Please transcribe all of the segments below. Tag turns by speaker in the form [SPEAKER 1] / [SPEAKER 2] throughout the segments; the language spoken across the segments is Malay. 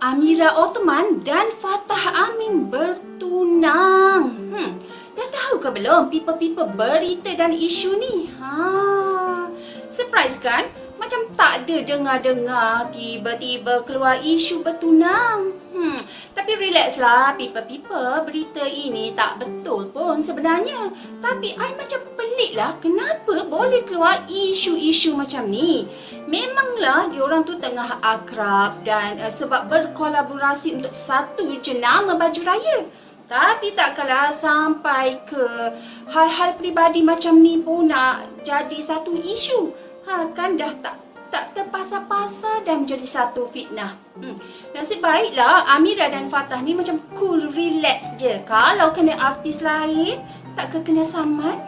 [SPEAKER 1] Amira Ottoman dan Fatah Amin bertunang. Hmm, dah tahu ke belum people-people berita dan isu ni? Ha, surprise kan? Macam tak ada dengar-dengar tiba-tiba keluar isu bertunang. Hmm, tapi relax lah people-people, berita ini tak betul pun sebenarnya. Tapi I macam pelik lah kenapa boleh keluar isu-isu macam ni. Memanglah diorang tu tengah akrab dan uh, sebab berkolaborasi untuk satu jenama baju raya. Tapi tak kalah sampai ke hal-hal peribadi macam ni pun nak jadi satu isu. Ha, kan dah tak tak terpasar-pasar dan menjadi satu fitnah. Hmm. Nasib baiklah Amira dan Fatah ni macam cool, relax je. Kalau kena artis lain, tak ke kena saman.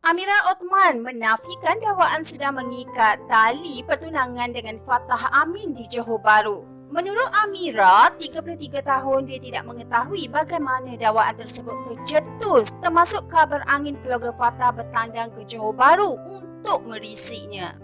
[SPEAKER 2] Amira Othman menafikan dakwaan sudah mengikat tali pertunangan dengan Fatah Amin di Johor Bahru. Menurut Amira, 33 tahun dia tidak mengetahui bagaimana dakwaan tersebut tercetus termasuk kabar angin keluarga Fatah bertandang ke Johor Bahru untuk merisiknya.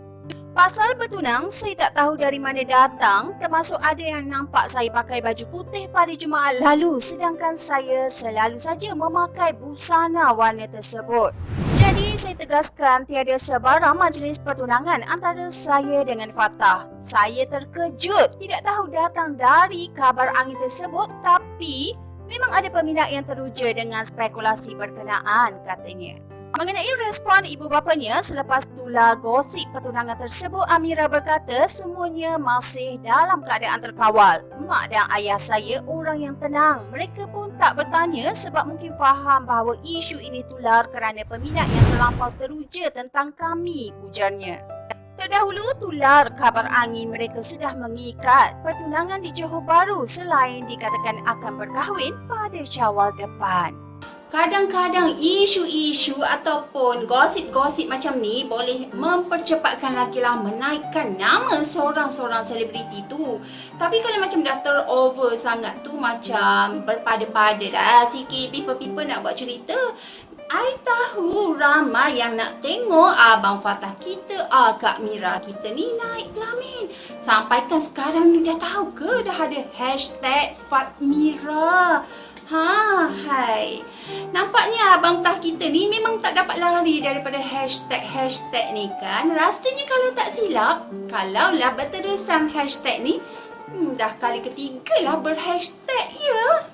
[SPEAKER 2] Pasal bertunang, saya tak tahu dari mana datang termasuk ada yang nampak saya pakai baju putih pada Jumaat lalu sedangkan saya selalu saja memakai busana warna tersebut. Jadi saya tegaskan tiada sebarang majlis pertunangan antara saya dengan Fatah. Saya terkejut tidak tahu datang dari kabar angin tersebut tapi memang ada peminat yang teruja dengan spekulasi berkenaan katanya. Mengenai respon ibu bapanya selepas tular gosip pertunangan tersebut, Amira berkata semuanya masih dalam keadaan terkawal. Mak dan ayah saya orang yang tenang. Mereka pun tak bertanya sebab mungkin faham bahawa isu ini tular kerana peminat yang terlampau teruja tentang kami, ujarnya. Terdahulu tular kabar angin mereka sudah mengikat pertunangan di Johor Bahru selain dikatakan akan berkahwin pada syawal depan.
[SPEAKER 1] Kadang-kadang isu-isu ataupun gosip-gosip macam ni boleh mempercepatkan lagi lah menaikkan nama seorang-seorang selebriti tu. Tapi kalau macam dah terover sangat tu macam berpada-pada lah sikit people-people nak buat cerita. I tahu ramai yang nak tengok Abang Fatah kita, ah, Kak Mira kita ni naik pelamin. Sampaikan sekarang ni dah tahu ke dah ada hashtag Fatmira. Ha, hai. Nampaknya abang tah kita ni memang tak dapat lari daripada hashtag-hashtag ni kan. Rasanya kalau tak silap, kalaulah berterusan hashtag ni, hmm, dah kali ketiga lah berhashtag ya.